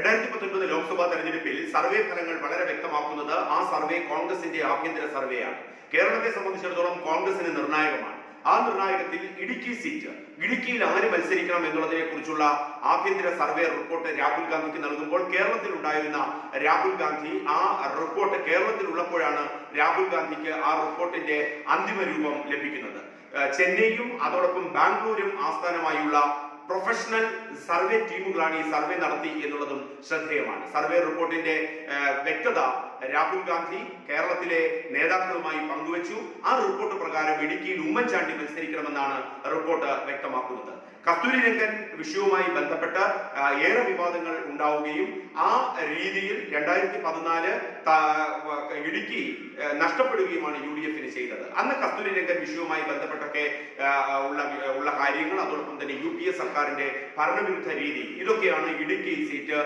രണ്ടായിരത്തി പത്തൊൻപത് ലോക്സഭാ തെരഞ്ഞെടുപ്പിൽ സർവേ ഫലങ്ങൾ വളരെ വ്യക്തമാക്കുന്നത് ആ സർവേ കോൺഗ്രസിന്റെ ആഭ്യന്തര സർവേയാണ്. കേരളത്തെ സംബന്ധിച്ചിടത്തോളം കോൺഗ്രസിന് നിർണായകമാണ്. ആ നിർണായകത്തിൽ ഇടുക്കി സീറ്റ് ഇടുക്കിയിൽ ആര് മത്സരിക്കണം എന്നുള്ളതിനെ കുറിച്ചുള്ള ആഭ്യന്തര സർവേ റിപ്പോർട്ട് രാഹുൽ ഗാന്ധിക്ക് നൽകുമ്പോൾ കേരളത്തിൽ ഉണ്ടായിരുന്ന രാഹുൽ ഗാന്ധി ആ റിപ്പോർട്ട് കേരളത്തിൽ ഉള്ളപ്പോഴാണ് രാഹുൽ ഗാന്ധിക്ക് ആ റിപ്പോർട്ടിന്റെ അന്തിമ രൂപം ലഭിക്കുന്നത്. ചെന്നൈയും അതോടൊപ്പം ബാംഗ്ലൂരും ആസ്ഥാനമായുള്ള പ്രൊഫഷണൽ സർവേ ടീമുകളാണ് ഈ സർവേ നടത്തി എന്നുള്ളതും ശ്രദ്ധേയമാണ്. സർവേ റിപ്പോർട്ടിന്റെ വ്യക്തത രാഹുൽ ഗാന്ധി കേരളത്തിലെ നേതാക്കളുമായി പങ്കുവച്ചു. ആ റിപ്പോർട്ട് പ്രകാരം ഇടുക്കിയിൽ ഉമ്മൻചാണ്ടി മത്സരിക്കണമെന്നാണ് റിപ്പോർട്ട് വ്യക്തമാക്കുന്നത്. കസ്തൂരി രംഗൻ വിഷയവുമായി ബന്ധപ്പെട്ട് ഏറെ വിവാദങ്ങൾ ഉണ്ടാവുകയും ആ രീതിയിൽ രണ്ടായിരത്തി പതിനാല് ഇടുക്കി നഷ്ടപ്പെടുകയുമാണ് യു ഡി എഫിന് ചെയ്തത്. അന്ന് കസ്തൂരി രംഗൻ വിഷയവുമായി ബന്ധപ്പെട്ടൊക്കെ ഉള്ള ഉള്ള കാര്യങ്ങൾ അതോടൊപ്പം തന്നെ യു പി എ സർക്കാരിന്റെ ഭരണവിരുദ്ധ രീതി ഇതൊക്കെയാണ് ഇടുക്കി സീറ്റ്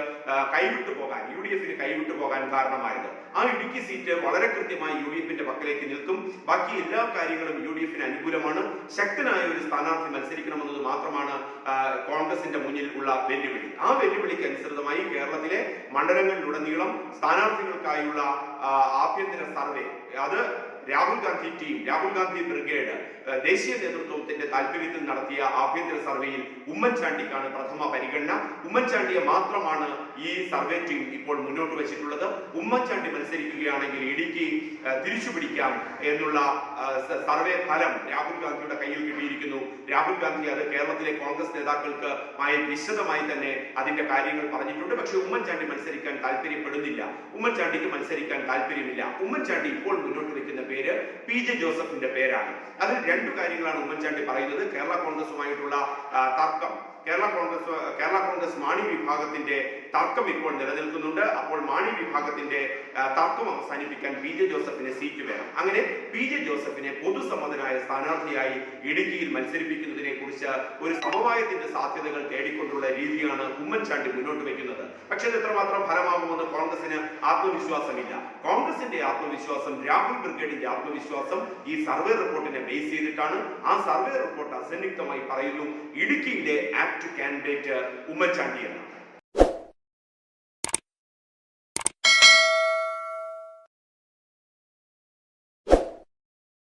കൈവിട്ടു പോകാൻ യു ഡി എഫിന് കൈവിട്ടു പോകാൻ കാരണമായത്. ആ ഇടുക്കി സീറ്റ് വളരെ കൃത്യമായി യു ഡി എഫിന്റെ പക്കലേക്ക് നിൽക്കും. ബാക്കി എല്ലാ കാര്യങ്ങളും യു ഡി എഫിന് അനുകൂലമാണ്. ശക്തനായ ഒരു സ്ഥാനാർത്ഥി മത്സരിക്കണമെന്നത് മാത്രമാണ് കോൺഗ്രസിന്റെ മുന്നിൽ ഉള്ള വെല്ലുവിളി. ആ വെല്ലുവിളിക്ക് അനുസൃതമായി കേരളത്തിലെ മണ്ഡലങ്ങളിലുടനീളം സ്ഥാനാർത്ഥികൾക്കായുള്ള ആഭ്യന്തര സർവേ അത് രാഹുൽ ഗാന്ധി ടീം രാഹുൽ ഗാന്ധി ബ്രിഗേഡ് ദേശീയ നേതൃത്വത്തിന്റെ താല്പര്യത്തിൽ നടത്തിയ ആഭ്യന്തര സർവേയിൽ ഉമ്മൻചാണ്ടിക്കാണ് പ്രഥമ പരിഗണന. ഉമ്മൻചാണ്ടിയെ മാത്രമാണ് ഈ സർവേ ടീം ഇപ്പോൾ മുന്നോട്ട് വെച്ചിട്ടുള്ളത്. ഉമ്മൻചാണ്ടി മത്സരിക്കുകയാണെങ്കിൽ ഇടുക്കി തിരിച്ചു പിടിക്കാം എന്നുള്ള സർവേ ഫലം രാഹുൽ ഗാന്ധിയുടെ കയ്യിൽ കിട്ടിയിരിക്കുന്നു. രാഹുൽ ഗാന്ധി അത് കേരളത്തിലെ കോൺഗ്രസ് നേതാക്കൾക്ക് ആയി വിശദമായി തന്നെ അതിന്റെ കാര്യങ്ങൾ പറഞ്ഞിട്ടുണ്ട്. പക്ഷേ ഉമ്മൻചാണ്ടി മത്സരിക്കാൻ താല്പര്യപ്പെടുന്നില്ല ഉമ്മൻചാണ്ടിക്ക് മത്സരിക്കാൻ താല്പര്യമില്ല ഉമ്മൻചാണ്ടി ഇപ്പോൾ മുന്നോട്ട് വെക്കുന്ന പേര് പി ജെ ജോസഫിന്റെ പേരാണ്. അതിൽ രണ്ടു കാര്യങ്ങളാണ് ഉമ്മൻചാണ്ടി പറയുന്നത്. കേരള കോൺഗ്രസുമായിട്ടുള്ള തർക്കം. കേരള കോൺഗ്രസ് കേരള കോൺഗ്രസ് മാണി വിഭാഗത്തിന്റെ തർക്കം ഇപ്പോൾ നിലനിൽക്കുന്നുണ്ട്. അപ്പോൾ മാണി വിഭാഗത്തിന്റെ തർക്കം അവസാനിപ്പിക്കാൻ പി ജെ ജോസഫിന് സീറ്റ് വേണം. അങ്ങനെ പി ജെ ജോസഫിനെ പൊതുസമ്മതനായ സ്ഥാനാർത്ഥിയായി ഇടുക്കിയിൽ മത്സരിപ്പിക്കുന്നതിനെ കുറിച്ച് ഒരു സമവായത്തിന്റെ സാധ്യതകൾ തേടിക്കൊണ്ടുള്ള രീതിയാണ് ഉമ്മൻചാണ്ടി മുന്നോട്ട് വെക്കുന്നത് പക്ഷേ ഇത് എത്രമാത്രം ഫലമാകുമെന്ന് കോൺഗ്രസിന് ആത്മവിശ്വാസമില്ല. കോൺഗ്രസിന്റെ ആത്മവിശ്വാസം രാഹുൽ ബ്രിഗേഡിന്റെ ആത്മവിശ്വാസം ഈ സർവേ റിപ്പോർട്ടിനെ ബേസ് ചെയ്തിട്ടാണ്. ആ സർവേ റിപ്പോർട്ട് അസന്നിഗ്ധമായി പറയുന്നു ഇടുക്കിയിലെ ആക്ട് കാൻഡിഡേറ്റ് ഉമ്മൻചാണ്ടി എന്നാണ്.